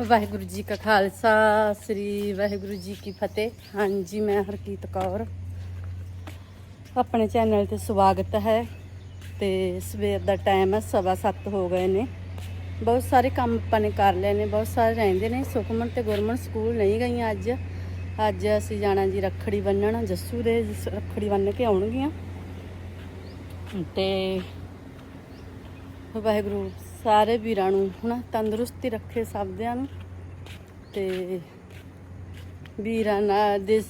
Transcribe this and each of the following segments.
ਵਾਹਿਗੁਰੂ ਜੀ ਕਾ ਖਾਲਸਾ, ਸ੍ਰੀ ਵਾਹਿਗੁਰੂ ਜੀ ਕੀ ਫਤਿਹ। ਹਾਂਜੀ, ਮੈਂ ਹਰਕੀਤ ਕੌਰ। ਆਪਣੇ ਚੈਨਲ ਤੇ ਸਵਾਗਤ ਹੈ ਤੇ ਸਵੇਰ ਦਾ ਟਾਈਮ ਹੈ ਸਵਾ ਸੱਤ ਹੋ ਗਏ ਨੇ। ਬਹੁਤ ਸਾਰੇ ਕੰਮ ਆਪਾਂ ਨੇ ਕਰ ਲਏ ਨੇ, ਬਹੁਤ ਸਾਰੇ ਰਹਿੰਦੇ ਨੇ, ਸੁਖਮਨ ਤੇ ਗੁਰਮਨ ਸਕੂਲ ਨਹੀਂ ਗਈਆਂ ਅੱਜ। ਅੱਜ ਅਸੀਂ ਜਾਣਾ ਜੀ ਰੱਖੜੀ ਬੰਨਣ, ਜੱਸੂ ਦੇ ਰੱਖੜੀ ਬੰਨ ਕੇ ਆਉਣਗੀਆਂ। ਤੇ ਵਾਹਿਗੁਰੂ ਸਾਰੇ ਵੀਰਾਂ ਨੂੰ, ਹਨਾ, ਤੰਦਰੁਸਤੀ ਰੱਖੇ ਸਭਦਿਆਂ ਨੂੰ ਤੇ ਵੀਰਾਂ ਨਾਲ ਦੇ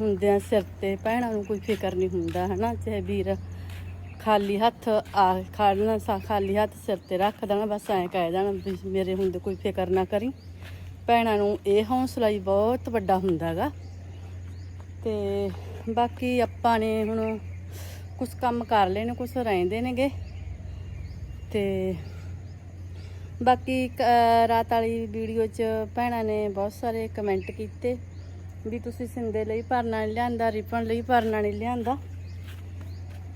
ਹੁੰਦਿਆਂ ਸਿਰ ਤੇ ਭੈਣਾਂ ਨੂੰ ਕੋਈ ਫਿਕਰ ਨਹੀਂ ਹੁੰਦਾ, ਹਨਾ, ਚਾਹੇ ਵੀਰ ਖਾਲੀ ਹੱਥ ਆ ਖੜਨਾ ਸਾ, ਖਾਲੀ ਹੱਥ ਸਿਰ ਤੇ ਰੱਖ ਦੇਣਾ, ਬਸ ਐਂ ਕਹਿ ਦੇਣਾ ਵੀ ਮੇਰੇ ਹੁੰਦੇ ਕੋਈ ਫਿਕਰ ਨਾ ਕਰੀ। ਭੈਣਾਂ ਨੂੰ ਇਹ ਹੌਸਲਾ ਹੀ ਬਹੁਤ ਵੱਡਾ ਹੁੰਦਾਗਾ ਤੇ ਬਾਕੀ ਆਪਾਂ ਨੇ ਹੁਣ ਕੁਝ ਕੰਮ ਕਰ ਲਏ ਨੇ ਕੁਝ ਰਹਿੰਦੇ ਨੇਗੇ। ਤੇ ਬਾਕੀ ਕ- ਰਾਤ ਵਾਲੀ ਵੀਡੀਓ 'ਚ ਭੈਣਾਂ ਨੇ ਬਹੁਤ ਸਾਰੇ ਕਮੈਂਟ ਕੀਤੇ ਵੀ ਤੁਸੀਂ ਸਿੰਦੇ ਲਈ ਭਰਨਾ ਨਹੀਂ ਲਿਆਂਦਾ ਰਿਪਨ ਲਈ ਭਰਨਾ ਨਹੀਂ ਲਿਆਂਦਾ।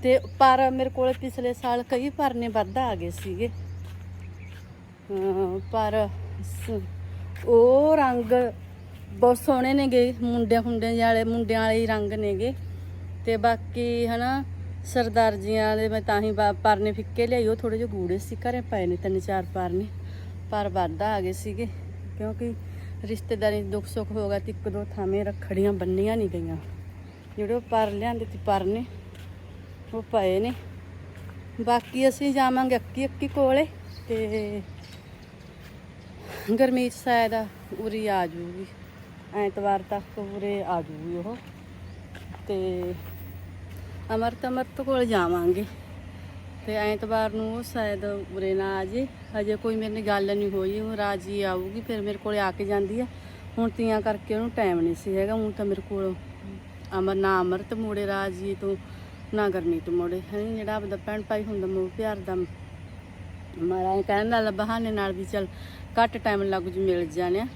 ਤੇ ਪਰ ਮੇਰੇ ਕੋਲ ਪਿਛਲੇ ਸਾਲ ਕਈ ਭਰਨੇ ਵੱਧ ਆ ਗਏ ਸੀਗੇ। ਪਰ ਉਹ ਰੰਗ ਬਹੁਤ ਸੋਹਣੇ ਨੇਗੇ, ਮੁੰਡਿਆਂ ਹੁੰਡਿਆਂ ਵਾਲੇ, ਮੁੰਡਿਆਂ ਵਾਲੇ ਹੀ ਰੰਗ ਨੇਗੇ। ਤੇ ਬਾਕੀ ਹਨਾ ਸਰਦਾਰ ਜੀਆਂ ਦੇ ਮੈਂ ਤਾਂ ਹੀ ਪਰਨੇ ਫਿੱਕੇ ਲਿਆਈ, ਉਹ ਥੋੜੇ ਜਿਹੇ ਗੂੜੇ ਸੀ, ਘਰੇ ਪਏ ਨੇ ਤਿੰਨ ਚਾਰ ਪਰਨੇ ਪਰ ਵੱਧ ਆ ਗਏ ਸੀਗੇ, ਕਿਉਂਕਿ ਰਿਸ਼ਤੇਦਾਰੀ ਦੁੱਖ ਸੁੱਖ ਹੋ ਗਿਆ ਤੇ ਇੱਕ ਦੋ ਥਾਵੇਂ ਰੱਖੜੀਆਂ ਬੰਨੀਆਂ ਨਹੀਂ ਗਈਆਂ। ਜਿਹੜੇ ਉਹ ਪਰ ਲਿਆਂਦੇ ਤੇ ਪਰਨੇ ਉਹ ਪਏ ਨੇ। ਬਾਕੀ ਅਸੀਂ ਜਾਵਾਂਗੇ ਅੱਕੀ ਅੱਕੀ ਕੋਲੇ ਤੇ ਗਰਮੀਤ ਸ਼ਾਇਦ ਉਰੀ ਆ ਜੂਗੀ। ਐਤਵਾਰ ਤੱਕ ਉਰੇ ਆ ਜੂਗੀ ਉਹ। ਤੇ ਅਮਰਤ ਅਮਰਤ ਕੋਲ ਜਾਵਾਂਗੇ। ਤੇ ਐਤਵਾਰ ਨੂੰ ਉਹ ਸ਼ਾਇਦ ਉਰੇ ਨਾ ਆ ਜੇ। ਹਜੇ ਕੋਈ ਮੇਰੇ ਨਾਲ ਗੱਲ ਨਹੀਂ ਹੋਈ, ਉਹ ਰਾਜੀ ਆਊਗੀ, ਫਿਰ ਮੇਰੇ ਕੋਲੇ ਆ ਕੇ ਜਾਂਦੀ ਆ। ਹੁਣ ਤੀਆਂ ਕਰਕੇ ਉਹਨੂੰ ਟਾਈਮ ਨਹੀਂ ਸੀ ਹੈਗਾ, ਹੁਣ ਤਾਂ ਮੇਰੇ ਕੋਲ ਅਮਰ ਨਾ ਅਮਰਤ ਮੋੜੇ ਰਾਜੀ ਤੋਂ, ਨਾ ਗਰਮੀਤ ਮੋੜੇ। ਹੈ, ਜਿਹੜਾ ਆਪਦਾ ਭੈਣ ਭਾਈ ਹੁੰਦਾ ਮੋਹ ਪਿਆਰ ਦਾ। ਮਾਰਾ ਇਹ ਕਹਿਣ ਨਾਲ ਬਹਾਨੇ ਨਾਲ ਵੀ ਚਲ ਘੱਟ ਟਾਈਮ ਲੱਗ ਜੂ, ਮਿਲ ਜਾਣਿਆ।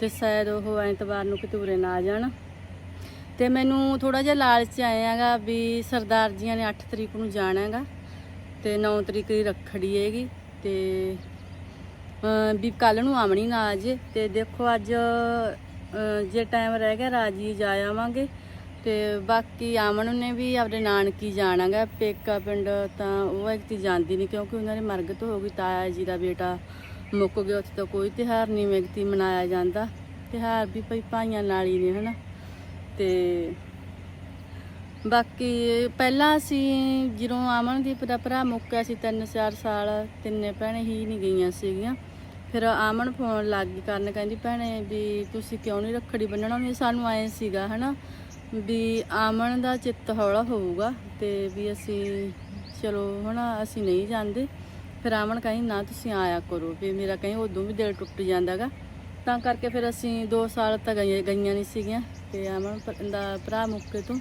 ਤੇ ਸ਼ਾਇਦ ਉਹ ਐਤਵਾਰ ਨੂੰ ਕਿਤੇ ਉਰੇ ਨਾ ਆ ਜਾਣ। ਤੇ ਮੈਨੂੰ ਥੋੜਾ ਜਿਹਾ ਲਾਲਚ ਆਇਆਗਾ ਵੀ ਸਰਦਾਰ ਜੀਆਂ ਨੇ 8 ਤਰੀਕ ਨੂੰ ਜਾਣਾ ਹੈਗਾ। ਤੇ 9 ਤਰੀਕ ਦੀ ਰੱਖੜੀ ਹੈਗੀ ਤੇ ਵੀ ਕੱਲ ਨੂੰ ਆਵਣੀ ਨਾ ਅਜੇ ਤੇ ਦੇਖੋ ਅੱਜ ਜੇ ਟਾਈਮ ਰਹਿ ਗਿਆ ਰਾਜੀ ਜਾ ਆਵਾਂਗੇ। ਤੇ ਬਾਕੀ ਆਮਣ ਨੇ ਵੀ ਆਪਣੇ ਨਾਨਕੀ ਜਾਣਾਗਾ। ਪੇਕਾ ਪਿੰਡ ਤਾਂ ਉਹ ਇੱਕ ਜਾਂਦੀ ਨਹੀਂ ਕਿਉਂਕਿ ਉਹਨਾਂ ਦੀ ਮਰਗਤ ਹੋ ਗਈ ਤਾਇਆ ਜੀ ਦਾ ਬੇਟਾ ਮੁੱਕ ਗਿਆ। ਉੱਥੇ ਤਾਂ ਕੋਈ ਤਿਉਹਾਰ ਨਹੀਂ ਵਿਅਕਤੀ ਮਨਾਇਆ ਜਾਂਦਾ। ਤਿਉਹਾਰ ਵੀ ਭਾਈ ਭਾਈਆਂ ਨਾਲ ਹੀ ਨੇ, ਹਨਾ? ਤੇ ਬਾਕੀ ਪਹਿਲਾਂ ਅਸੀਂ ਜਦੋਂ ਅਮਨਦੀਪ ਦਾ ਭਰਾ ਮੁੱਕਿਆ ਸੀ ਤਿੰਨ ਚਾਰ ਸਾਲ, ਤਿੰਨੇ ਭੈਣੇ ਹੀ ਨਹੀਂ ਗਈਆਂ ਸੀਗੀਆਂ। ਫਿਰ ਆਮਨ ਫੋਨ ਲੱਗ ਗਈ ਕਰਨ ਕਹਿੰਦੀ, ਭੈਣੇ ਵੀ ਤੁਸੀਂ ਕਿਉਂ ਨਹੀਂ ਰੱਖੜੀ ਬੰਨਣਾ ਵੀ ਸਾਨੂੰ ਆਏ ਸੀਗਾ ਹਨਾ ਵੀ ਆਮਨ ਦਾ ਚਿੱਤ ਹੌਲਾ ਹੋਊਗਾ ਤੇ ਵੀ ਅਸੀਂ ਚਲੋ ਹਨਾ, ਅਸੀਂ ਨਹੀਂ ਜਾਂਦੇ। ਫਿਰ ਆਮਨ ਕਹਿੰਦੀ, ਨਾ ਤੁਸੀਂ ਆਇਆ ਕਰੋ, ਵੀ ਮੇਰਾ ਕਹੀਂ ਉਦੋਂ ਵੀ ਦਿਲ ਟੁੱਟ ਜਾਂਦਾਗਾ। ਤਾਂ ਕਰਕੇ ਫਿਰ ਅਸੀਂ 2 ਸਾਲ ਤਾਂ ਗਈਆਂ ਗਈਆਂ ਨਹੀਂ ਸੀਗੀਆਂ ਤੇ ਅਮਨ ਦਾ ਭਰਾ ਮੁੱਕੇ ਤੋਂ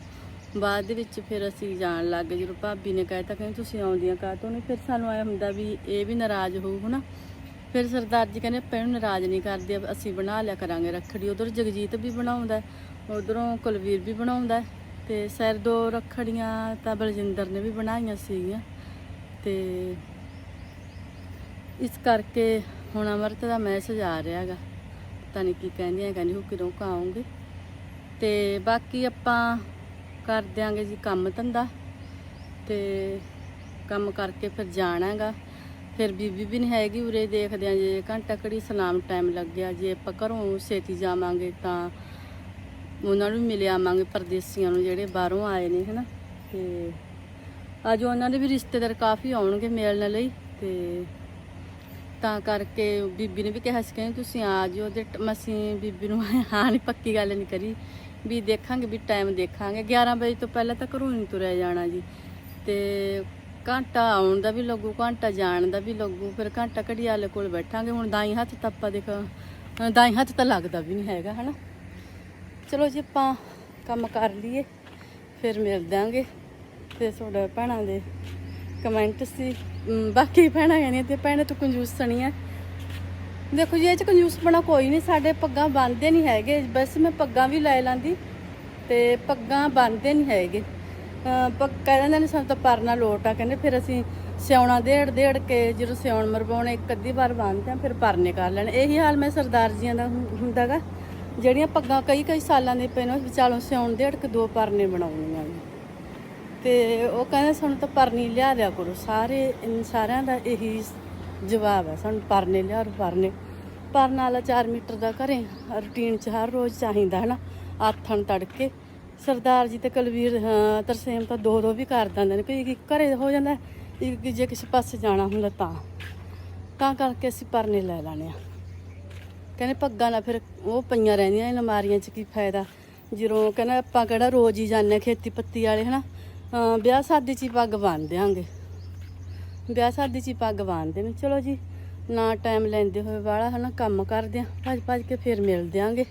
ਬਾਅਦ ਦੇ ਵਿੱਚ ਫਿਰ ਅਸੀਂ ਜਾਣ ਲੱਗ ਗਏ। ਜਦੋਂ ਭਾਬੀ ਨੇ ਕਹਿਤਾ ਕਹਿੰਦੀ ਤੁਸੀਂ ਆਉਂਦੀਆਂ ਕਾਹਤੋਂ ਨਹੀਂ ਫਿਰ ਸਾਨੂੰ ਆਇਆ ਹੁੰਦਾ ਵੀ ਇਹ ਵੀ ਨਾਰਾਜ਼ ਹੋਊ, ਹਨਾ? ਫਿਰ ਸਰਦਾਰ ਜੀ ਕਹਿੰਦੇ, ਆਪਾਂ ਇਹਨੂੰ ਨਾਰਾਜ਼ ਨਹੀਂ ਕਰਦੇ ਅਸੀਂ ਬਣਾ ਲਿਆ ਕਰਾਂਗੇ ਰੱਖੜੀ। ਉਧਰ ਜਗਜੀਤ ਵੀ ਬਣਾਉਂਦਾ ਉਧਰੋਂ ਕੁਲਵੀਰ ਵੀ ਬਣਾਉਂਦਾ ਤੇ ਸੈਰ ਦੋ ਰੱਖੜੀਆਂ ਤਾਂ ਬਲਜਿੰਦਰ ਨੇ ਵੀ ਬਣਾਈਆਂ ਸੀਗੀਆਂ। ਤੇ ਇਸ ਕਰਕੇ ਹੁਣ ਅਮਰਤ ਦਾ ਮੈਸੇਜ ਆ ਰਿਹਾ ਹੈਗਾ। ਪਤਾ ਨਹੀਂ ਕੀ ਕਹਿੰਦੀ ਹੈ ਕਹਿੰਦੀ ਉਹ ਕਿਦੋਂ ਕੁ ਆਉਂਗੇ? ਤੇ ਬਾਕੀ ਆਪਾਂ ਕਰ ਦਿਆਂਗੇ ਜੀ ਕੰਮ ਧੰਦਾ ਤੇ ਕੰਮ ਕਰਕੇ ਫਿਰ ਜਾਣਾ ਹੈਗਾ ਫਿਰ ਬੀਬੀ ਵੀ ਨਹੀਂ ਹੈਗੀ ਉਰੇ ਦੇਖਦੇ ਆਂ ਜੇ ਘੰਟਾ ਘੜੀ ਸਲਾਮ ਟਾਈਮ ਲੱਗ ਗਿਆ ਜੇ ਆਪਾਂ ਘਰੋਂ ਛੇਤੀ ਜਾਵਾਂਗੇ ਤਾਂ ਉਹਨਾਂ ਨੂੰ ਮਿਲ ਆਵਾਂਗੇ ਪਰਦੇਸੀਆਂ ਨੂੰ ਜਿਹੜੇ ਬਾਹਰੋਂ ਆਏ ਨੇ, ਹਨਾ। ਤੇ ਅੱਜ ਉਹਨਾਂ ਦੇ ਵੀ ਰਿਸ਼ਤੇਦਾਰ ਕਾਫੀ ਆਉਣਗੇ ਮਿਲਣ ਲਈ ਤੇ ਤਾਂ ਕਰਕੇ ਬੀਬੀ ਨੇ ਵੀ ਕਿਹਾ ਸੀ ਕਿ ਤੁਸੀਂ ਆ ਜਿਓ ਤੇ ਟ- ਅਸੀਂ ਬੀਬੀ ਨੂੰ ਹਾਂ ਨਹੀਂ ਪੱਕੀ ਗੱਲ ਨਹੀਂ ਕਰੀ। ਵੀ ਦੇਖਾਂਗੇ, ਵੀ ਟਾਈਮ ਦੇਖਾਂਗੇ। 11 ਵਜੇ ਤੋਂ ਪਹਿਲਾਂ ਤਾਂ ਘਰੋਂ ਨਹੀਂ ਤੁਰਿਆ ਜਾਣਾ ਜੀ। ਤੇ ਘੰਟਾ ਆਉਣ ਦਾ ਵੀ ਲੱਗੂ, ਘੰਟਾ ਜਾਣ ਦਾ ਵੀ ਲੱਗੂ, ਫਿਰ ਘੰਟਾ ਘੜੀ ਵਾਲੇ ਕੋਲ ਬੈਠਾਂਗੇ। ਹੁਣ ਦਾਈ ਹੱਥ ਤਾਂ ਆਪਾਂ ਦੇਖ ਦਾਈ ਹੱਥ ਤਾਂ ਲੱਗਦਾ ਵੀ ਨਹੀਂ ਹੈਗਾ, ਹਨਾ? ਚਲੋ ਜੀ, ਆਪਾਂ ਕੰਮ ਕਰ ਲਈਏ, ਫਿਰ ਮਿਲ ਦਾਂਗੇ ਤੇ ਤੁਹਾਡਾ ਭੈਣਾਂ ਦੇ ਕਮੈਂਟ ਸੀ। ਬਾਕੀ ਭੈਣਾਂ ਕਹਿੰਦੀਆਂ ਤੇ ਭੈਣਾਂ ਤੂੰ ਕੰਜੂਸ ਸਣੀ ਆ ਦੇਖੋ ਜੀ, ਇਹ ਚ ਕੰਜੂਸ ਬਣਾ ਕੋਈ ਨਹੀਂ ਸਾਡੇ ਪੱਗਾਂ ਬੰਨਦੇ ਨਹੀਂ ਹੈਗੇ। ਬਸ ਮੈਂ ਪੱਗਾਂ ਵੀ ਲੈ ਲਾਂਦੀ ਤੇ ਪੱਗਾਂ ਬੰਨਦੇ ਨਹੀਂ ਹੈਗੇ। ਅਹ ਪੱਗ ਕਹਿ ਨੇ ਸਾਨੂੰ ਤਾਂ ਪਰਨਾ ਲੋਟ ਆ, ਕਹਿੰਦੇ ਫਿਰ ਅਸੀਂ ਸਿਉਣਾ ਦੇੜ ਦੇੜ ਕੇ ਜਦੋਂ ਸਿਉਣ ਮਰਵਾਉਣੇ, ਇੱਕ ਅੱਧੀ ਵਾਰ ਬੰਨਦੇ ਆ, ਫਿਰ ਪਰਨੇ ਕਰ ਲੈਣ। ਇਹੀ ਹਾਲ ਮੈਂ ਸਰਦਾਰ ਜੀਆਂ ਦਾ ਹੁੰ- ਹੁੰਦਾਗਾ। ਜਿਹੜੀਆਂ ਪੱਗਾਂ ਕਈ ਕਈ ਸਾਲਾਂ ਦੇ ਪਏ ਨੇ ਵਿਚਾਲੋਂ ਸਿਉਣ ਦੇੜ ਕੇ ਦੋ ਪਰਨੇ ਬਣਾਉਣੀਆਂ ਨੇ। ਤੇ ਉਹ ਕਹਿੰਦੇ ਸਾਨੂੰ ਤਾਂ ਪਰਨੀ ਲਿਆ ਦਿਆ ਕਰੋ। ਸਾਰੇ ਸਾਰਿਆਂ ਦਾ ਇਹੀ ਜਵਾਬ ਹੈ ਸਾਨੂੰ ਪਰਨੇ ਲਿਆ ਦਿਓ, ਪਰਨੇ। ਪਰਨ ਵਾਲਾ 4 ਮੀਟਰ ਦਾ ਘਰੇ ਰੂਟੀਨ ਚ ਹਰ ਰੋਜ਼ ਚਾਹੀਦਾ ਹੈ ਨਾ ਆਥਣ ਤੜਕੇ। ਸਰਦਾਰ ਜੀ ਤੇ ਕੁਲਵੀਰ ਤਰਸੇਮ ਤਾਂ ਦੋ ਦੋ ਵੀ ਕਰ ਦਿੰਦੇ ਨੇ ਕੋਈ ਇੱਕ ਘਰੇ ਹੋ ਜਾਂਦਾ ਇੱਕ ਜੇ ਕਿਸੇ ਪਾਸੇ ਜਾਣਾ ਹੁੰਦਾ ਤਾਂ। ਤਾਂ ਕਰਕੇ ਅਸੀਂ ਪਰਨੇ ਲੈ ਲੈਣੇ ਆ। ਕਹਿੰਦੇ ਪੱਗਾਂ ਨਾਲ ਫਿਰ ਉਹ ਪਈਆਂ ਰਹਿੰਦੀਆਂ ਨੇ ਅਲਮਾਰੀਆਂ 'ਚ ਕੀ ਫਾਇਦਾ। ਜਦੋਂ ਕਹਿੰਦਾ ਆਪਾਂ ਕਿਹੜਾ ਰੋਜ਼ ਹੀ ਜਾਂਦੇ ਹਾਂ ਖੇਤੀ ਪੱਤੀ ਵਾਲੇ ਹਨਾ ਅਹ ਵਿਆਹ ਸ਼ਾਦੀ 'ਚ ਹੀ ਪੱਗ ਬੰਨ੍ਹ ਦਿਆਂਗੇ। ਵਿਆਹ ਸ਼ਾਦੀ 'ਚ ਪੱਗ ਬੰਨਦੇ ਨੇ। ਚਲੋ ਜੀ, ਨਾ ਟਾਈਮ ਲੈਂਦੇ ਹੋਏ ਵਾਲਾ ਹਨਾ, ਕੰਮ ਕਰਦੇ ਆਂ ਭੱਜ ਭੱਜ ਕੇ ਫਿਰ ਮਿਲ ਦਿਆਂਗੇ।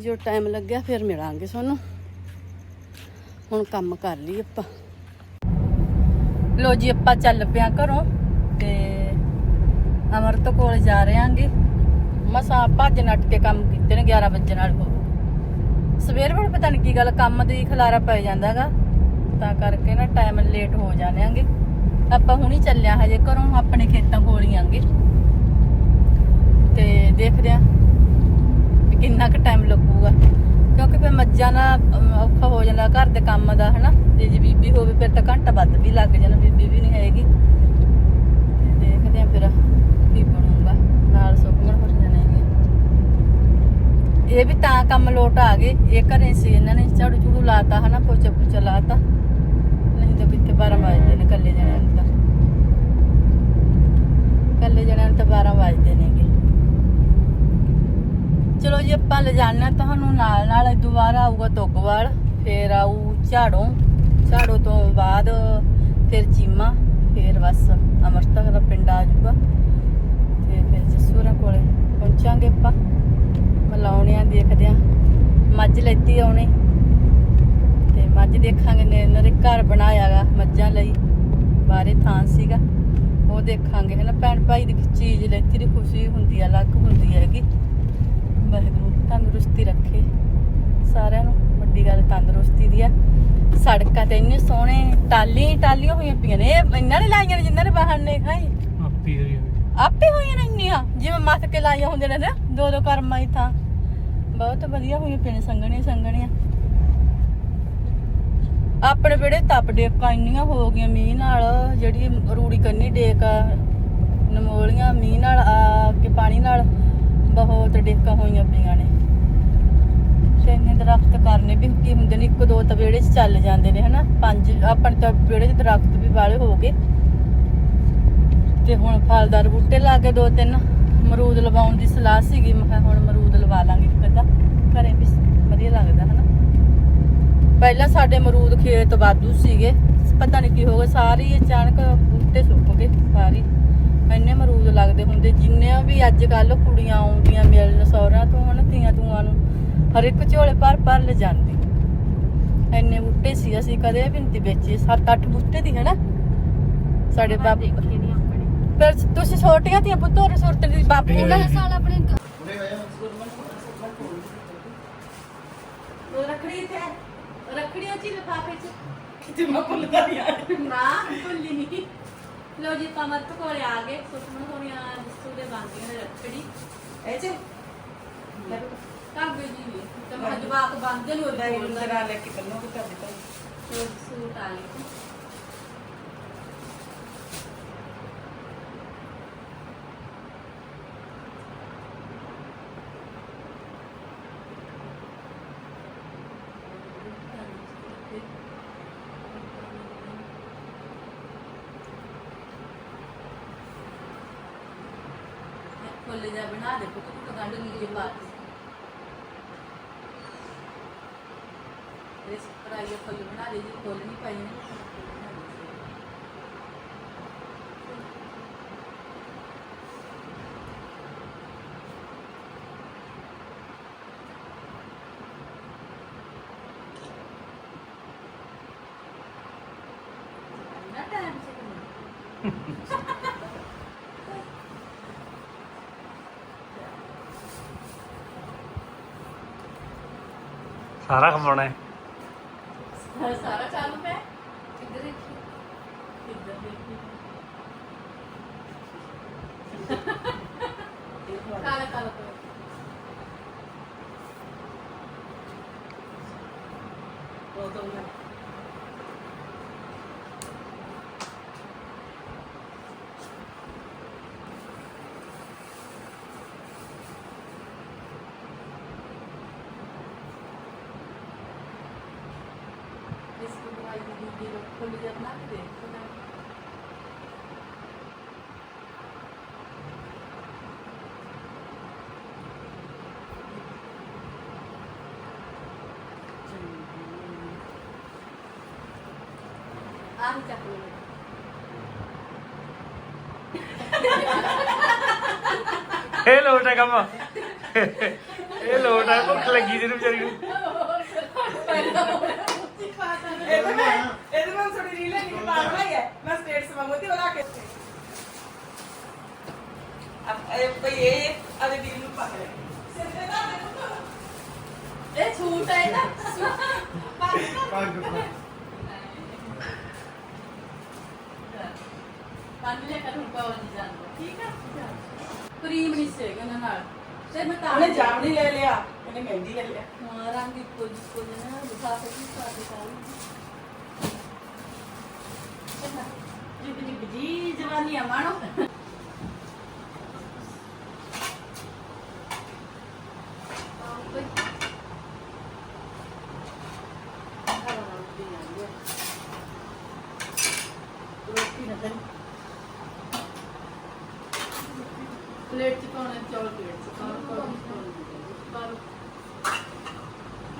ਜੋ ਟਾਈਮ ਲੱਗਿਆ ਫਿਰ ਮਿਲਾਂਗੇ ਤੁਹਾਨੂੰ। ਹੁਣ ਕੰਮ ਕਰ ਲਈ ਆਪਾਂ। ਲੋ ਜੀ, ਆਪਾਂ ਚੱਲ ਪਿਆ ਘਰੋਂ ਤੇ ਅਮਰਤ ਕੋਲ ਜਾ ਰਹੇ ਮਸਾ ਭੱਜ ਨੱਟ ਕੇ ਕੰਮ ਕੀਤੇ ਨੇ 11 ਵਜੇ ਨਾਲ ਸਵੇਰ ਵੇਲੇ ਪਤਾ ਨਹੀਂ ਕੀ ਗੱਲ, ਕੰਮ ਦੀ ਖਲਾਰਾ ਪੈ ਜਾਂਦਾਗਾ। ਤਾਂ ਕਰਕੇ ਨਾ ਟਾਈਮ ਲੇਟ ਹੋ ਜਾਣੇ ਆਂਗੇ ਆਪਾਂ ਹੁਣੀ ਚੱਲਿਆ ਹਜੇ, ਘਰੋਂ ਆਪਣੇ ਖੇਤਾਂ ਕੋਲ ਹੀ ਆਂਗੇ। ਤੇ ਦੇਖਦੇ ਆਂ ਕਿੰਨਾ ਕੁ ਟਾਈਮ ਲੱਗੂਗਾ। ਕਿਉਂਕਿ ਫਿਰ ਮੱਝਾਂ ਨਾ ਔਖਾ ਹੋ ਜਾਂਦਾ ਘਰ ਦੇ ਕੰਮ ਦਾ, ਹਨਾ? ਤੇ ਜੇ ਬੀਬੀ ਹੋਵੇ ਫਿਰ ਤਾਂ ਘੰਟਾ ਵੱਧ ਵੀ ਲੱਗ ਜਾਣਾ, ਬੀਬੀ ਵੀ ਨਹੀਂ ਹੈਗੀ। ਤੇ ਦੇਖਦੇ ਆਂ ਫਿਰ ਕੀ ਬਣੂਗਾ। ਨਾਲ ਸੁਖਮਣ ਹੋ ਜਾਣਗੇ ਇਹ ਵੀ ਤਾਂ ਕੰਮ ਲੋਟ ਆ ਗਏ। ਇਹ ਘਰੇ ਸੀ ਇਹਨਾਂ ਨੇ ਝਾੜੂ ਝੂੜੂ ਲਾਤਾ, ਹਨਾ? ਪੋਚਾ ਪੁਚਾ ਲਾਤਾ। ਨਹੀਂ ਤਾਂ ਕਿੱਥੇ ਬਾਰਾਂ ਵਜੇ ਨੇ ਕੱਲੇ ਜਣਿਆਂ ਨੂੰ ਤਾਂ ਕੱਲੇ ਜਣਿਆਂ ਨੂੰ ਤਾਂ 12 ਵਜਦੇ ਨੇਗੇ ਚਲੋ ਜੀ ਆਪਾਂ ਲੈ ਤੁਹਾਨੂੰ ਨਾਲ ਨਾਲ ਦੁਬਾਰਾ ਆਊਗਾ ਤੋਗਵਾਲ ਫਿਰ ਆਊ ਝਾੜੋ। ਝਾੜੋ ਤੋਂ ਬਾਅਦ ਫਿਰ ਚੀਮਾ, ਫਿਰ ਬਸ ਅਮਰਤਕ ਦਾ ਪਿੰਡ ਆ ਜਾਊਗਾ। ਤੇ ਫਿਰ ਜਸੂਰਾ ਕੋਲੇ ਪਹੁੰਚਾਂਗੇ ਆਪਾਂ। ਮਲਾਉਣੇ ਆ, ਦੇਖਦੇ ਆ। ਮੱਝ ਲੈਤੀ ਆਉਣੇ ਤੇ ਮੱਝ ਦੇਖਾਂਗੇ, ਨੇ ਨਰੇ ਘਰ ਬਣਾਇਆਗਾ ਮੱਝਾਂ ਲਈ। ਬਾਰੇ ਥਾਂ ਸੀਗਾ। ਉਹ ਦੇਖਾਂਗੇ। ਹਨਾ ਭੈਣ ਭਾਈ ਦੀ ਚੀਜ਼ ਲੈਤੀ ਦੀ ਖੁਸ਼ੀ ਹੁੰਦੀ ਆ, ਅਲੱਗ ਹੁੰਦੀ ਹੈਗੀ ਵਾਹਿਗੁਰੂ ਤੰਦਰੁਸਤੀ ਰੱਖੇ ਸਾਰਿਆਂ ਨੂੰ ਵੱਡੀ ਗੱਲ ਤੰਦਰੁਸਤੀ ਦੀ ਆ। ਸੜਕਾਂ ਤੇ ਇੰਨੇ ਸੋਹਣੇ ਟਾਲੀ ਟਾਲੀਆਂ ਹੋਈਆਂ ਪਈਆਂ ਨੇ। ਇਹ ਇਹਨਾਂ ਨੇ ਲਾਈਆਂ ਨੇ ਜਿਨ੍ਹਾਂ ਨੇ ਬਾਹਰ ਨੇ ਖਾਈ। ਆਪੀ ਹੋਈਆਂ ਨੇ। ਇੰਨੀਆਂ। ਜਿਵੇਂ ਮੱਥ ਕੇ ਲਾਈਆਂ ਹੁੰਦੇ ਨੇ ਨਾ ਦੋ ਦੋ ਕਰਮਾਂ ਹੀ ਤਾਂ ਬਹੁਤ ਵਧੀਆ ਹੋਈਆਂ ਪਈਆਂ ਨੇ ਸੰਗਣੀਆਂ ਸੰਗਣੀਆਂ ਆਪਣੇ ਵਿਹੜੇ ਤਪ ਡੇਕਾਂ ਇੰਨੀਆਂ ਹੋ ਗਈਆਂ ਮੀਂਹ ਨਾਲ ਜਿਹੜੀ ਰੂੜੀ ਕੰਨੀ ਡੇਕ ਨਮੋਲੀਆਂ ਮੀਂਹ ਨਾਲ ਆ ਕੇ ਪਾਣੀ ਨਾਲ ਬਹੁਤ ਡੇਕਾਂ ਹੋਈਆਂ ਪਈਆਂ ਨੇ। ਤੇ ਇੰਨੇ ਦਰਖਤ ਕਰਨੇ ਵੀ ਕੀ ਹੁੰਦੇ ਨੇ, ਇੱਕ ਦੋ ਤਾਂ ਵਿਹੜੇ 'ਚ ਚੱਲ ਜਾਂਦੇ ਨੇ, ਹਨਾ? ਪੰਜ ਆਪਣੇ ਤਾਂ ਵਿਹੜੇ 'ਚ ਦਰਖਤ ਵੀ ਵਾਲੇ ਹੋ ਗਏ। ਤੇ ਹੁਣ ਫਲਦਾਰ ਬੂਟੇ ਲਾ ਕੇ ਦੋ ਤਿੰਨ ਮਰੂਦ ਲਵਾਉਣ ਦੀ ਸਲਾਹ ਸੀਗੀ, ਮੈਂ ਕਿਹਾ ਹੁਣ ਮਰੂਦ ਲਵਾ ਲਾਂਗੇ ਇੱਕ ਘਰੇ ਵੀ ਵਧੀਆ ਲੱਗਦਾ, ਹਨਾ? ਪਹਿਲਾਂ ਸਾਡੇ ਮਰੂਦ ਖੇਤ ਵਾਧੂ ਸੀਗੇ, ਪਤਾ ਨਹੀਂ ਕੀ ਹੋ ਗਿਆ, ਸਾਰੀ ਅਚਾਨਕ ਬੂਟੇ ਸੁੱਕ ਗਏ, ਸਾਰੀ। ਇੰਨੇ ਮਰੂਦ ਲੱਗਦੇ ਹੁੰਦੇ ਜਿੰਨੇ ਵੀ ਅੱਜ ਕੱਲ ਕੁੜੀਆਂ ਆਉਂਦੀਆਂ ਮਿਲਣ, ਸਹੁਰਿਆਂ ਤੋਂ, ਹਨਾ ਧੀਆਂ ਧੂਆਂ ਨੂੰ ਹਰ ਇੱਕ ਝੋਲੇ ਭਰ ਭਰ ਲੈ ਜਾਂਦੀ। ਇੰਨੇ ਬੂਟੇ ਸੀ ਅਸੀਂ ਕਦੇ ਵੀ ਨਹੀਂ ਵੇਚੇ। 7-8 ਬੂਟੇ ਦੀ ਹਨਾ? ਸਾਡੇ ਬਾਪ ਪਰ ਤੁਸੀਂ ਛੋਟੀਆਂ ਧੀਆਂ ਪੁੱਤ ਹੋਰ ਸੁਰਤ ਦੀ ਬਾਪੂ ਨਾ ਸਾਲ ਆਪਣੇ ਰੱਖੜੀ ਤੇ ਰੱਖੜੀਆਂ ਚ ਲਿਫਾਫੇ ਚ ਕਿਤੇ ਮੈਂ ਭੁੱਲਦਾ ਨਹੀਂ ਨਾ ਭੁੱਲੀ ਨਹੀਂ ਲੋ ਜੀ ਕਮਰ ਤੋਂ ਕੋਲੇ ਆ ਗਏ। ਸੁਖਮਨ ਹੋਣੀਆਂ ਜਿਸੂ ਦੇ ਬੰਦੀਆਂ ਰੱਖੜੀ। ਇਹ ਚ। ਕਾਗਜ਼ ਜੀ ਤੇ ਮੈਂ ਜਵਾਕ ਬੰਦੇ ਨੂੰ ਉਹਦਾ ਹੀ ਜਰਾ ਲੈ ਕੇ ਬੰਨੋ ਕਿ ਤੁਹਾਡੇ ਤੋਂ ਸੂਟ ਆ ਲਈ ਫੁੱਲ ਜਿਹਾ ਬਣਾ ਦੇ ਪੁੱਤ ਗੰਢ ਨੀਲੇ ਪਾ ਦੇ ਇਸ ਫੁੱਲ ਬਣਾ ਦੇ ਜੀ ਫੁੱਲ ਨਹੀਂ ਪਾਈ ਸਾਰਾ ਕਮਾਉਣਾ ਹੈ। ਹਾਂ ਸਾਰਾ ਚਾਲੂ ਹੈ ਕਿੱਧਰ ਦੇਖੀ? ਕਿੱਧਰ ਆਹ ਚੱਕ ਲਓ ਇਹ ਲੋਟ ਹੈ ਕੰਮ। ਇਹ ਲੋਟ ਹੈ, ਭੁੱਖ ਲੱਗੀ ਜਿਹਨੂੰ ਵਿਚਾਰੀ ਨੂੰ। ਇਹਦੇ ਮੈਂ ਇਹਦੇ ਮੈਂ ਥੋੜੀ ਰੀਲ ਨਹੀਂ ਪਾਲ ਰਹੀ ਹੈ। ਮੈਂ ਸਟੇਟਸ ਮੰਗੋਤੀ ਬਣਾ ਕੇ ਅਬ ਇਹ ਭਈ ਇਹ ਅਰੇ ਦੀਦੀ ਨੂੰ ਪਾ ਲੈ ਸਿੱਧੇ ਦਾ ਦੇਖੋ ਇਹ ਛੂਟ ਹੈ ਨਾ। ਪੰਜ ਪੰਜ ਲੈ ਕਰ ਹੁਣ ਪਾਉਣ ਜਾਂਦਾ। ਠੀਕ ਹੈ ਕਰੀਮ ਨਹੀਂ ਸੇਗਾ ਨਾਲ। ਤੇ ਮੈਂ ਤਾਂ ਉਹਨੇ ਜਾਮਣੀ ਲੈ ਲਿਆ। ਉਹਨੇ ਮਹਿੰਦੀ ਲੈ ਲਿਆ। ਹਾਂ ਰੰਗ ਇੱਕੋ ਜਿਹਾ ਨਾ। ਦਿਖਾ ਸਕਦੀ ਸਾਡੀ ਕਾਹਲੀ ਜਿੱਦ ਜਿੱਦ ਜੀ ਜਵਾਨੀ ਆ ਮਾਣੋ ਰੋਟੀ ਨਾ ਕਰੀ ਪਲੇਟ ਚ ਪਾਉਣੇ ਚੌਲ ਪਲੇਟ ਚ ਪਾਉਣੇ ਪਾਉਣੇ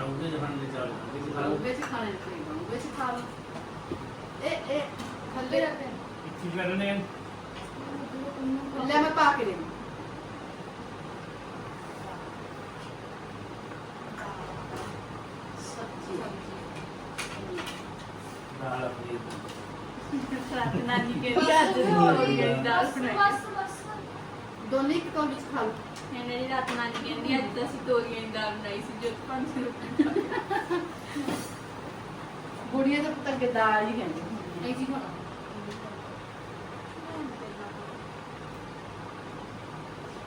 ਉਹਦੇ ਜਵਾਨ ਦੇ ਚਾਲ ਵਿੱਚ ਖਾ ਲਓ ਵਿੱਚ ਖਾਣੇ ਚਾਹੀਦਾ ਵਿੱਚ ਖਾ ਲਓ ਇਹ ਇਹ ਥੱਲੇ ਰੱਖ ਦੇ ਕੀ ਕਰਨੇ ਆ ਲੈ ਮੈਂ ਪਾ ਕੇ ਦੇ ਸਬਜ਼ੀ ਦਾਲ ਆਪਣੀ ਨਾਨੀ ਕੇ ਘਰ ਦੇ ਤੋਰੀਆਂ ਦੀ ਦਾਲ ਬਣਾਈ। ਦੋਨੇ ਇੱਕ ਕੌਲ ਵਿੱਚ ਖਾ ਲਓ ਇਹਨੇ ਦੀ ਰਾਤ ਨਾਨੀ ਕਹਿੰਦੀ ਅੱਜ ਤਾਂ ਅਸੀਂ ਤੋਰੀਆਂ ਦੀ ਦਾਲ ਬਣਾਈ ਸੀ ਜੋ 5 ਰੁਪਏ ਬੁੜੀਆਂ ਦਾ ਪੁੱਤਰ ਕੇ ਦਾਲ ਹੀ ਕਹਿੰਦੇ ਇਹ ਜੀ ਹੁਣ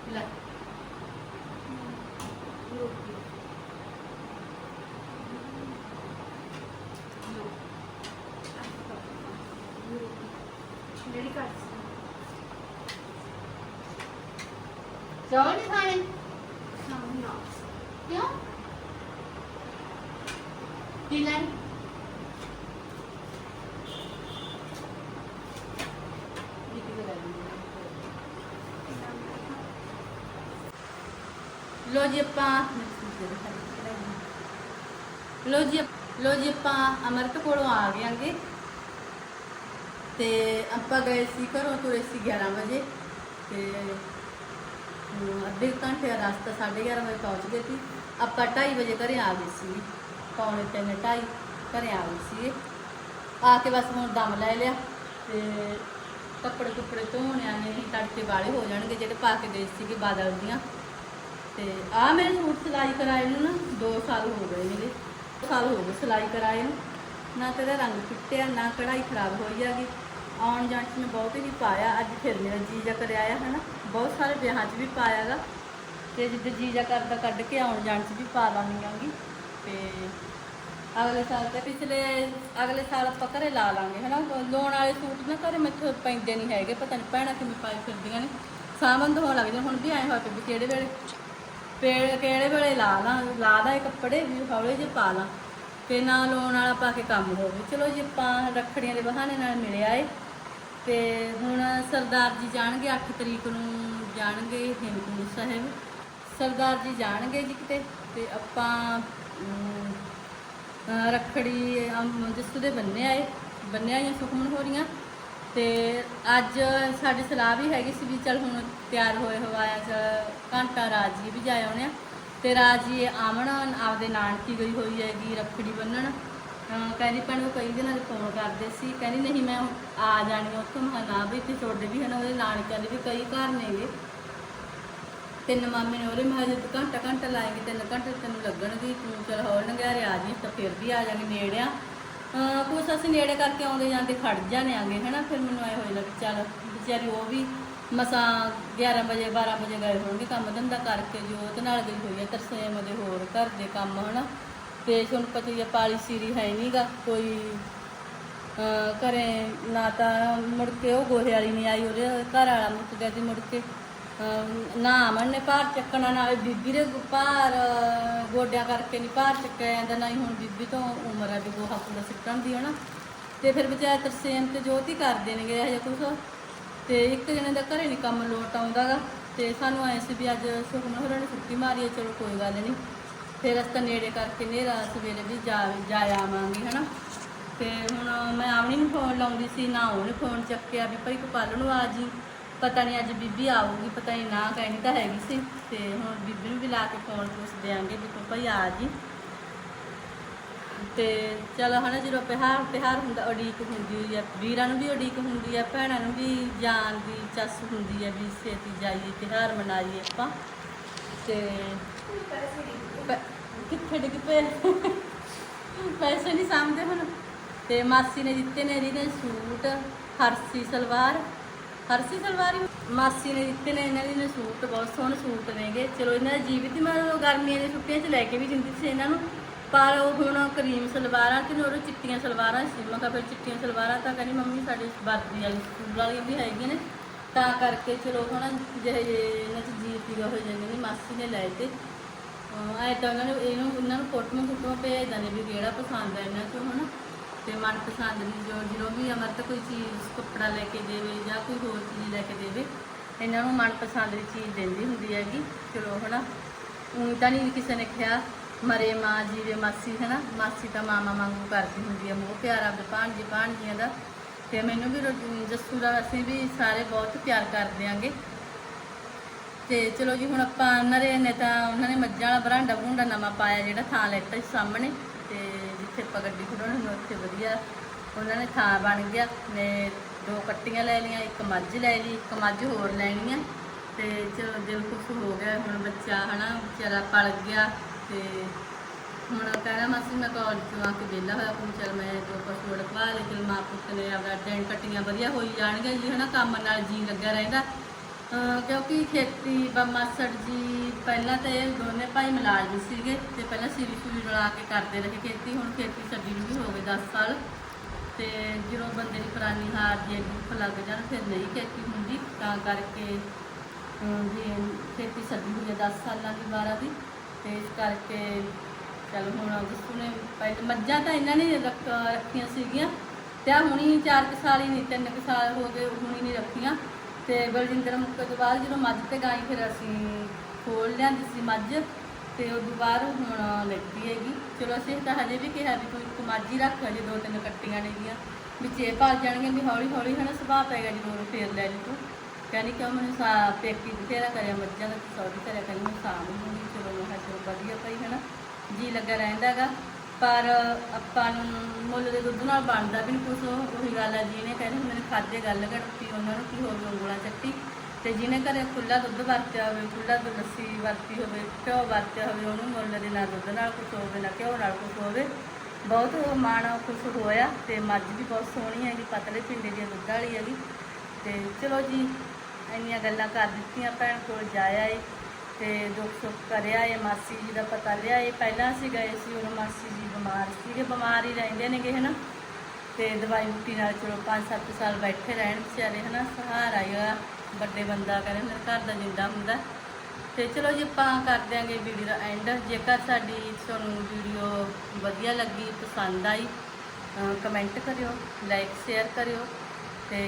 ਲੈ ਜਿਹੜੀ ਘਰ ਚੌਲ ਨਹੀਂ ਖਾਣੇ ਸਾਹਮਣੇ ਨਾ ਕਿਉਂ ਕੀ ਲੈਣ ਲੋ ਜੀ ਆਪਾਂ ਲੋ ਜੀ ਲੋ ਜੀ ਆਪਾਂ ਅਮਰਤ ਕੋਲੋਂ ਆ ਗਏ ਆਂਗੇ। ਤੇ ਆਪਾਂ ਗਏ ਸੀ ਘਰੋਂ ਤੁਰੇ ਸੀ 11 ਵਜੇ। ਤੇ ਅੱਧੇ ਘੰਟੇ ਦਾ ਰਸਤਾ 11:30 ਵਜੇ ਪਹੁੰਚ ਗਏ ਸੀ। ਆਪਾਂ 2:30 ਵਜੇ ਘਰੇ ਆ ਗਏ ਸੀ। ਪੌਣੇ ਤਿੰਨ 2:30 ਘਰੇ ਆ ਗਏ ਸੀ ਆ ਕੇ ਬਸ ਹੁਣ ਦਮ ਲੈ ਲਿਆ ਤੇ ਕੱਪੜੇ ਕੁੱਪੜੇ ਧੋਣਿਆਂ ਨੇ ਹੀ ਤੜਕੇ ਵਾਲੇ ਹੋ ਜਾਣਗੇ ਜਿਹੜੇ ਪਾ ਕੇ ਗਏ ਸੀਗੇ ਬਾਦਲ ਦੀਆਂ। ਤੇ ਆ ਮੇਰੇ ਸੂਟ ਸਿਲਾਈ ਕਰਾਏ ਨੂੰ ਨਾ 2 ਸਾਲ ਹੋ ਗਏ ਮੇਰੇ ਸਾਲ ਹੋ ਗਏ ਸਿਲਾਈ ਕਰਾਏ ਨੂੰ। ਨਾ ਤੇ ਰੰਗ ਫਿੱਟਿਆ, ਨਾ ਕਢਾਈ ਖਰਾਬ ਹੋਈ ਹੈਗੀ। ਆਉਣ ਜਾਣ 'ਚ ਮੈਂ ਬਹੁਤ ਹੀ ਪਾਇਆ, ਅੱਜ ਫਿਰ ਮੇਰਾ ਜੀ ਜੀਜਾ ਕਰਿਆ ਆ, ਹਨਾ। ਬਹੁਤ ਸਾਰੇ ਵਿਆਹਾਂ 'ਚ ਵੀ ਪਾਇਆਗਾ ਤੇ ਜਿੱਦ ਜੀਜਾ ਕਰਦਾ ਕੱਢ ਕੇ ਆਉਣ ਜਾਣ 'ਚ ਵੀ ਪਾ ਲਾਂਗੀ ਆਂਗੀ ਤੇ ਅਗਲੇ ਸਾਲ ਤੇ ਪਿਛਲੇ ਅਗਲੇ ਸਾਲ ਆਪਾਂ ਘਰੇ ਲਾ ਲਾਂਗੇ, ਹਨਾ? ਲੋਨ ਵਾਲੇ ਸੂਟ ਨਾ ਘਰੇ ਮੈਥੋਂ ਪੈਂਦੇ ਨਹੀਂ ਹੈਗੇ, ਪਤਾ ਨਹੀਂ ਭੈਣਾਂ ਕਿਵੇਂ ਪਾਈ ਫਿਰਦੀਆਂ ਨੇ। ਸਾਵੰਦ ਹੋਣ ਲੱਗ ਜਾਂਦੇ ਹੁਣ ਵੀ ਆਏ ਹੋਏ ਪਏ ਵੀ ਕਿਹੜੇ ਵੇਲੇ ਪੇੜ ਕਿਹੜੇ ਵੇਲੇ ਲਾ ਲਾਂ, ਲਾ ਦਾ ਇਹ ਕੱਪੜੇ ਵੀ, ਹੌਲੇ ਜਿਹੇ ਪਾ ਲਾਂ। ਤੇ ਨਾ ਲੋਨ ਵਾਲਾ ਪਾ ਕੇ ਕੰਮ ਹੋਵੇ। ਚਲੋ ਜੀ, ਆਪਾਂ ਰੱਖੜੀਆਂ ਦੇ ਬਹਾਨੇ ਨਾਲ ਮਿਲਿਆ ਏ। ਤੇ ਹੁਣ ਸਰਦਾਰ ਜੀ ਜਾਣਗੇ 8 ਤਰੀਕ ਨੂੰ ਜਾਣਗੇ ਹੇਮਕੁੰਟ ਸਾਹਿਬ। ਸਰਦਾਰ ਜੀ ਜਾਣਗੇ ਜੀ ਕਿਤੇ ਤੇ ਆਪਾਂ ਅਮ, ਰੱਖੜੀ ਅਮ, ਜਿਸੂ ਦੇ ਬੰਨੇ ਆਏ ਬੰਨੇ ਆਈਆਂ ਸੁਖਮਨ ਹੋ ਰਹੀਆਂ ਤੇ ਅੱਜ ਸਾਡੀ ਸਲਾਹ ਵੀ ਹੈਗੀ ਸੀ ਵੀ ਚਲ ਹੁਣ ਤਿਆਰ ਹੋਏ ਹਵਾਇਆ ਚ ਰਾਜ ਜੀ ਵੀ ਜਾ ਆਉਣੇ ਆ ਤੇ ਜੀ ਆਮਣ ਆਪਦੇ ਨਾਨਕੀ ਗਈ ਹੋਈ ਹੈਗੀ ਰੱਖੜੀ ਬੰਨਣ। ਕਹਿੰਦੀ, ਭੈਣ, ਉਹ ਕਈ ਦਿਨਾਂ ਦੇ ਫੋਨ ਕਰਦੇ ਸੀ। ਕਹਿੰਦੀ, ਨਹੀਂ, ਮੈਂ ਆ ਜਾਣੀ ਉੱਥੋਂ। ਮੈਂ ਨਾ ਵੀ ਇੱਥੇ ਤੁਹਾਡੇ ਵੀ ਹਨ, ਉਹਦੇ ਨਾਨਕਿਆਂ ਦੇ ਵੀ ਕਈ ਘਰ ਨੇਗੇ। ਤਿੰਨ ਮਾਮੇ ਨੇ ਉਹਦੇ, ਮੈਂ ਜਦ ਘੰਟਾ ਘੰਟਾ ਲਾਏਗੀ, ਤਿੰਨ ਘੰਟੇ ਤੈਨੂੰ ਲੱਗਣਗੇ, ਤੂੰ ਚਲ ਹੋਰ ਨੰਗਿਆਰੇ ਆ ਜੀ ਤਾਂ ਫਿਰ ਵੀ ਆ ਜਾਣੀ ਨੇੜੇ ਅਹ ਕੁਛ ਅਸੀਂ ਨੇੜੇ ਕਰਕੇ ਆਉਂਦੇ ਜਾਂਦੇ ਖੜ ਜਾਣੇ ਆਂਗੇ, ਹਨਾ? ਫਿਰ ਮੈਨੂੰ ਐ ਹੋਈ ਲੱਗ ਚੱਲ, ਵਿਚਾਰੀ ਉਹ ਵੀ ਮਸਾਂ 11 ਵਜੇ 12 ਵਜੇ ਗਏ ਹੋਣਗੇ, ਕੰਮ ਧੰਦਾ ਕਰਕੇ, ਜੋਤ ਨਾਲ ਗਈ ਹੋਈ ਹੈ ਤਰਸੇਮ ਦੇ ਹੋਰ ਘਰ ਦੇ ਕੰਮ, ਹਨਾ? ਤੇ ਤੁਹਾਨੂੰ ਪਤਾ ਹੀ ਹੈ ਪਾਲੀ ਸੀਰੀ ਹੈ ਨਹੀਂਗਾ ਕੋਈ, ਅਹ, ਘਰੇ ਨਾ ਤਾਂ ਮੁੜ ਕੇ ਉਹ ਗੋਹੇ ਵਾਲੀ ਨਹੀਂ ਆਈ, ਉਹਦੇ ਘਰ ਵਾਲਾ ਮੁੱਕ ਗਿਆ ਸੀ ਮੁੜ ਕੇ। ਅਹ, ਨਾ ਅਮਨ ਨੇ ਭਾਰ ਚੱਕਣਾ ਨਾਲ ਬੀਬੀ ਦੇ ਭਾਰ ਗੋਡਿਆਂ ਕਰਕੇ ਨਹੀਂ ਭਾਰ ਚੱਕਿਆ ਜਾਂਦਾ, ਨਾ ਹੀ ਹੁਣ ਬੀਬੀ ਤੋਂ ਉਮਰ ਹੈ ਵੀ ਗੋਹਾ ਪੂਰਾ ਸਿੱਟਣ ਦੀ, ਹਨਾ। ਤੇ ਫਿਰ ਵਿਚਾਰੇ ਤਰਸੇਮ ਤੇ ਜੋਤੀ ਕਰ ਦੇਣਗੇ ਇਹ ਕੁਛ। ਤੇ ਇੱਕ ਜਣੇ ਦਾ ਘਰੇ ਨਹੀਂ ਕੰਮ ਲੋਟ ਆਉਂਦਾਗਾ, ਤੇ ਸਾਨੂੰ ਐਂ ਸੀ ਵੀ ਅੱਜ ਸੁਖਨਾ ਹੋਰਾਂ ਨੇ ਛੁੱਟੀ ਮਾਰੀ ਹੈ ਚਲੋ ਕੋਈ ਗੱਲ ਨਹੀਂ ਫਿਰ ਅਸੀਂ ਤਾਂ ਨੇੜੇ ਕਰਕੇ ਨੇਰਾ ਸਵੇਰੇ ਵੀ ਜਾ ਜਾ ਆਵਾਂਗੇ, ਹਨਾ। ਤੇ ਹੁਣ ਮੈਂ ਆਵਣੀ ਨੂੰ ਫੋਨ ਲਾਉਂਦੀ ਸੀ, ਨਾ ਉਹਨੇ ਫੋਨ ਚੱਕਿਆ ਵੀ ਭਾਈ ਤੂੰ ਕੱਲ ਨੂੰ ਆ ਜੀ। ਪਤਾ ਨਹੀਂ ਅੱਜ ਬੀਬੀ ਆਊਗੀ, ਪਤਾ ਨਹੀਂ ਨਾ ਕਹਿਣੀ ਤਾਂ ਹੈਗੀ ਸੀ। ਤੇ ਹੁਣ ਬੀਬੀ ਨੂੰ ਵੀ ਲਾ ਕੇ ਫੋਨ ਪੁੱਛ ਦਿਆਂਗੇ ਵੀ ਤੂੰ ਭਾਈ ਆ ਜੀ। ਤੇ ਚਲ, ਹਨਾ, ਜਦੋਂ ਤਿਉਹਾਰ ਤਿਉਹਾਰ ਹੁੰਦਾ, ਉਡੀਕ ਹੁੰਦੀ ਹੋਈ ਹੈ ਵੀਰਾਂ ਨੂੰ ਵੀ ਉਡੀਕ ਹੁੰਦੀ ਹੈ ਭੈਣਾਂ ਨੂੰ ਵੀ ਜਾਣ ਦੀ ਚੱਸ ਹੁੰਦੀ ਹੈ ਵੀ ਛੇਤੀ ਜਾਈਏ, ਤਿਉਹਾਰ ਮਨਾਈਏ ਆਪਾਂ। ਤੇ ਕਿੱਥੇ ਡਿੱਗ ਪਏ ਪੈਸੇ ਨਹੀਂ ਸਾਂਭਦੇ ਹੁਣ। ਤੇ ਮਾਸੀ ਨੇ ਦਿੱਤੇ ਨੇ ਇਹਦੇ ਸੂਟ, ਹਰਸੀ ਸਲਵਾਰ। ਹਰਸੀ ਸਲਵਾਰ ਮਾਸੀ ਨੇ ਦਿੱਤੇ ਨੇ, ਇਹਨਾਂ ਦੇ ਸੂਟ, ਬਹੁਤ ਸੋਹਣੇ ਸੂਟ ਨੇਗੇ। ਚਲੋ ਇਹਨਾਂ ਦਾ ਜੀਵਿਤ ਮੈਂ ਉਹ ਗਰਮੀਆਂ ਦੀਆਂ ਛੁੱਟੀਆਂ 'ਚ ਲੈ ਕੇ ਵੀ ਜਿੰਦੀ ਸੀ ਇਹਨਾਂ ਨੂੰ। ਪਰ ਉਹ ਹੁਣ ਕਰੀਮ ਸਲਵਾਰਾਂ ਤੇ ਹੋਰ ਚਿੱਟੀਆਂ ਸਲਵਾਰਾਂ ਸੀ। ਮੈਂ ਕਿਹਾ ਫਿਰ ਚਿੱਟੀਆਂ ਸਲਵਾਰਾਂ ਤਾਂ ਕਹਿੰਦੀ ਮੰਮੀ ਸਾਡੀ ਵਰਦੀ ਵਾਲੀ ਸਕੂਲ ਵਾਲੀਆਂ ਵੀ ਹੈਗੀਆਂ ਨੇ। ਤਾਂ ਕਰਕੇ ਚਲੋ ਹੁਣ ਜਿਹੇ ਜਿਹੇ ਇਹਨਾਂ 'ਚ ਜੀ ਪੀਗਾ ਹੋ ਜਾਂਦੇ ਨੇ, ਮਾਸੀ ਨੇ ਲੈ ਤੇ। ਆਏ ਤਾਂ ਉਹਨਾਂ ਨੂੰ ਇਹਨੂੰ, ਉਹਨਾਂ ਨੂੰ ਫੋਟੋਆਂ ਫੋਟੋਆਂ ਭੇਜ ਦਿੰਦੇ ਵੀ ਕਿਹੜਾ ਪਸੰਦ ਹੈ ਇਹਨਾਂ ਚੋਂ, ਹਨਾ? ਤੇ ਮਨਪਸੰਦ ਦੀ ਜੋ ਜਦੋਂ ਵੀ ਅਮਰਤ ਕੋਈ ਚੀਜ਼, ਕੱਪੜਾ ਲੈ ਕੇ ਦੇਵੇ ਜਾਂ ਕੋਈ ਹੋਰ ਚੀਜ਼ ਲੈ ਕੇ ਦੇਵੇ, ਇਹਨਾਂ ਨੂੰ ਮਨਪਸੰਦ ਦੀ ਚੀਜ਼ ਦਿੰਦੀ ਹੁੰਦੀ ਹੈਗੀ, ਚਲੋ, ਹਨਾ? ਊਂ ਤਾਂ ਨਹੀਂ ਕਿਸੇ ਨੇ ਕਿਹਾ, ਮਰੇ ਮਾਂ ਜੀਵੇ ਮਾਸੀ, ਹਨਾ? ਮਾਸੀ ਤਾਂ ਮਾਮਾ ਵਾਂਗੂ ਕਰਦੀ ਹੁੰਦੀ ਹੈ ਮੋਹ ਪਿਆਰ ਆਪਦੇ ਭਾਣਜੀ, ਭਾਣਜੀਆਂ ਦਾ। ਤੇ ਮੈਨੂੰ ਵੀ ਰੋ- ਜੱਸੂ ਦਾ ਅਸੀਂ ਵੀ ਸਾਰੇ ਬਹੁਤ ਪਿਆਰ ਕਰਦੇ ਆਂਗੇ। ਤੇ ਚਲੋ ਜੀ, ਹੁਣ ਆਪਾਂ ਉਹਨਾਂ ਦੇ ਨੇ ਤਾਂ ਉਹਨਾਂ ਨੇ ਮੱਝਾਂ ਵਾਲਾ ਬਰਾਂਡਾ ਬਰੂੰਡਾ ਨਵਾਂ ਪਾਇਆ ਜਿਹੜਾ ਥਾਂ ਲੈਤਾ ਸੀ ਸਾਹਮਣੇ ਤੇ ਜਿੱਥੇ ਆਪਾਂ ਗੱਡੀ ਖੜਾਉਣੀ ਸੀ ਉੱਥੇ ਵਧੀਆ ਉਹਨਾਂ ਨੇ ਥਾਂ ਬਣ ਗਿਆ। ਨੇ ਦੋ ਕੱਟੀਆਂ ਲੈ ਲਈਆਂ, ਇੱਕ ਮੱਝ ਲੈ ਲਈ, ਇੱਕ ਮੱਝ ਹੋਰ ਲੈਣੀ ਆ। ਤੇ ਚਲੋ ਦਿਲ ਖੁਸ਼ ਹੋ ਗਿਆ, ਹੁਣ ਬੱਚਾ ਹਨਾ, ਵਿਚਾਰਾ ਪਲ ਗਿਆ ਤੇ ਹੁਣ ਕਹਿੰਦਾ ਮਾਸੀ, ਮੈਂ ਕਾਲਜ ਤੋਂ ਆ ਕੇ ਵਿਹਲਾ ਹੋਇਆ ਹੁਣ ਚਲ ਮੈਂ ਦੋ ਪਸ਼ੂ ਰਖਵਾ ਲੈ ਚਲ ਮਾਂ ਪੁੱਤ ਨੇ ਆਪਦਾ ਡੈਣ ਕੱਟੀਆਂ ਵਧੀਆ ਹੋਈ ਜਾਣਗੀਆਂ ਜੀ, ਹਨਾ, ਕੰਮ ਨਾਲ ਜੀ ਲੱਗਿਆ ਰਹਿੰਦਾ। ਕਿਉਂਕਿ ਖੇਤੀ ਬ ਮਾਸੜ ਜੀ ਪਹਿਲਾਂ ਤਾਂ ਇਹ ਦੋਨੇ ਭਾਈ ਮੁਲਾਜ਼ਮ ਸੀਗੇ ਤੇ ਪਹਿਲਾਂ ਸਿਰੀ ਸੂਰੀ ਰਲਾ ਕੇ ਕਰਦੇ ਰਹੇ ਖੇਤੀ, ਹੁਣ ਖੇਤੀ ਛੱਡੀ ਨੂੰ ਵੀ ਹੋ ਗਏ 10 ਸਾਲ। ਤੇ ਜਦੋਂ ਬੰਦੇ ਦੀ ਪੁਰਾਣੀ ਹਾਰ ਦੀ ਦੁੱਖ ਲੱਗ ਜਾਣ, ਫਿਰ ਨਹੀਂ ਖੇਤੀ ਹੁੰਦੀ। ਤਾਂ ਕਰਕੇ ਅਮ ਵੀ ਖੇਤੀ ਛੱਡੀ ਹੋਈ ਹੈ 10 ਸਾਲਾਂ ਦੀ 12 ਦੀ, ਤੇ ਇਸ ਕਰਕੇ ਚਲ ਹੁਣ ਜਿਸੂ ਨੇ ਪਹਿਲੇ ਮੱਝਾਂ ਤਾਂ ਇਹਨਾਂ ਨੇ ਰੱਖ- ਰੱਖੀਆਂ ਸੀਗੀਆਂ। ਤੇ ਆਹ ਹੁਣੀ 4 ਕੁ ਸਾਲ ਹੀ ਨਹੀਂ 3 ਕੁ ਸਾਲ ਹੋ ਗਏ ਹੁਣੀ ਨਹੀਂ ਰੱਖੀਆਂ। ਤੇ ਬਲਜਿੰਦਰ ਮੁੱਕ ਤੋਂ ਬਾਅਦ ਜਦੋਂ ਮੱਝ ਤੇ ਗਾਈ, ਫਿਰ ਅਸੀਂ ਖੋਲ ਲਿਆਂਦੀ ਸੀ ਮੱਝ ਤੇ ਉਹ ਤੋਂ ਬਾਅਦ ਹੁਣ ਲੈਤੀ ਹੈਗੀ। ਚਲੋ ਅਸੀਂ ਤਾਂ ਹਜੇ ਵੀ ਕਿਹਾ ਵੀ ਕੋਈ ਇੱਕ ਮੱਝ ਹੀ ਰੱਖ, ਹਜੇ ਦੋ ਤਿੰਨ ਕੱਟੀਆਂ ਨੇਗੀਆਂ ਵੀ ਇਹ ਭਰ ਜਾਣਗੀਆਂ ਵੀ ਹੌਲੀ ਹੌਲੀ ਹਨਾ ਸੁਭਾਅ ਪੈਗਾ ਜਦੋਂ ਉਹਨੂੰ ਫੇਰ ਲੈ ਜੀ ਤੂੰ। ਕਹਿੰਦੀ ਕਿਉਂ ਮੈਨੂੰ ਸਾ, ਪੇਕੀ ਬਥੇਰਾ ਕਰਿਆ ਮੱਝਾਂ ਦਾ ਸੌਰੀ ਕਰਿਆ ਕਹਿੰਦੀ ਮੈਂ ਸਾਂਭ ਲੂੰਗੀ ਚਲੋ ਮੈਂ ਕਿਹਾ ਚਲੋ ਵਧੀਆ ਪਈ ਹਨਾ। ਜੀ ਲੱਗਾ ਰਹਿੰਦਾਗਾ ਪਰ ਆਪਾਂ ਨੂੰ ਮੁੱਲ ਦੇ ਦੁੱਧ ਨਾਲ ਬਣਦਾ ਵੀ ਨਹੀਂ ਕੁਛ, ਉਹੀ ਗੱਲ ਹੈ, ਜਿਹਨੇ ਕਹਿੰਦੇ ਹੁੰਦੇ ਨੇ ਖਾਦੇ ਗੱਲ ਘੜਤੀ ਉਹਨਾਂ ਨੂੰ ਕੀ ਹੋਰ ਉਂਗਲਾਂ ਚੱਟੀ। ਤੇ ਜਿਹਨੇ ਘਰੇ ਖੁੱਲਾ ਦੁੱਧ ਵਰਤਿਆ ਹੋਵੇ ਖੁੱਲਾ ਦੁੱਧ ਲੱਸੀ ਵਰਤੀ ਹੋਵੇ, ਘਿਓ ਵਰਤਿਆ ਹੋਵੇ, ਉਹਨੂੰ ਮੁੱਲ ਦੇ ਨਾਲ ਦੁੱਧ ਨਾਲ ਕੁਛ ਹੋਵੇ, ਨਾ ਘਿਓ ਨਾਲ ਕੁਛ ਹੋਵੇ, ਬਹੁਤ ਉਹ ਮਾਣ ਖੁਸ਼ ਹੋਇਆ ਤੇ ਮੱਝ ਵੀ ਬਹੁਤ ਸੋਹਣੀ ਹੈਗੀ, ਪਤਲੇ ਪਿੰਡੇ ਦੀ ਦੁੱਧ ਵਾਲੀ ਹੈਗੀ। ਤੇ ਚਲੋ ਜੀ, ਇੰਨੀਆਂ ਗੱਲਾਂ ਕਰ ਦਿੱਤੀਆਂ ਭੈਣ ਕੋਲ, ਜਾਇਆ ਏ। ਤੇ ਦੁੱਖ ਸੁੱਖ ਕਰਿਆ ਏ ਮਾਸੀ ਜੀ ਦਾ ਪਤਾ ਲਿਆ। ਏ ਪਹਿਲਾਂ ਅਸੀਂ ਗਏ ਸੀ ਉਦੋਂ ਮਾਸੀ ਜੀ ਬਿਮਾਰ ਸੀਗੇ ਬਿਮਾਰ ਹੀ ਰਹਿੰਦੇ ਨੇਗੇ, ਹਨਾ? ਤੇ ਦਵਾਈ ਬੂਟੀ ਨਾਲ ਚਲੋ 5-7 ਸਾਲ ਬੈਠੇ ਰਹਿਣ ਵਿਚਾਰੇ, ਹਨਾ? ਸਹਾਰਾ ਹੀ ਆ, ਵੱਡੇ ਬੰਦਾ ਕਹਿੰਦੇ ਮੇਰੇ ਘਰ ਦਾ ਜਿੰਦਾ ਹੁੰਦਾ। ਤੇ ਚਲੋ ਜੀ, ਆਪਾਂ ਕਰ ਦਿਆਂਗੇ ਵੀਡੀਓ ਦਾ ਐਂਡ। ਜੇਕਰ ਸਾਡੀ ਤੁਹਾਨੂੰ ਵੀਡੀਓ ਵਧੀਆ ਲੱਗੀ, ਪਸੰਦ ਆਈ ਕਮੈਂਟ ਕਰਿਓ, ਲਾਈਕ, ਸ਼ੇਅਰ ਕਰਿਓ। ਤੇ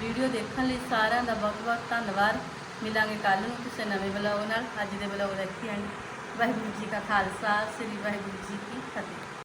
ਵੀਡੀਓ ਦੇਖਣ ਲਈ ਸਾਰਿਆਂ ਦਾ ਬਹੁਤ ਬਹੁਤ ਧੰਨਵਾਦ। ਮਿਲਾਂਗੇ ਕੱਲ ਨੂੰ ਕਿਸੇ ਨਵੇਂ ਬਲੌਗ ਨਾਲ। ਅੱਜ ਦੇ ਬਲੌਗ ਦਾ ਇੱਥੇ ਐਂਡ ਵਾਹਿਗੁਰੂ ਜੀ ਕਾ ਖਾਲਸਾ, ਸ੍ਰੀ ਵਾਹਿਗੁਰੂ ਜੀ ਕੀ ਫਤਿਹ।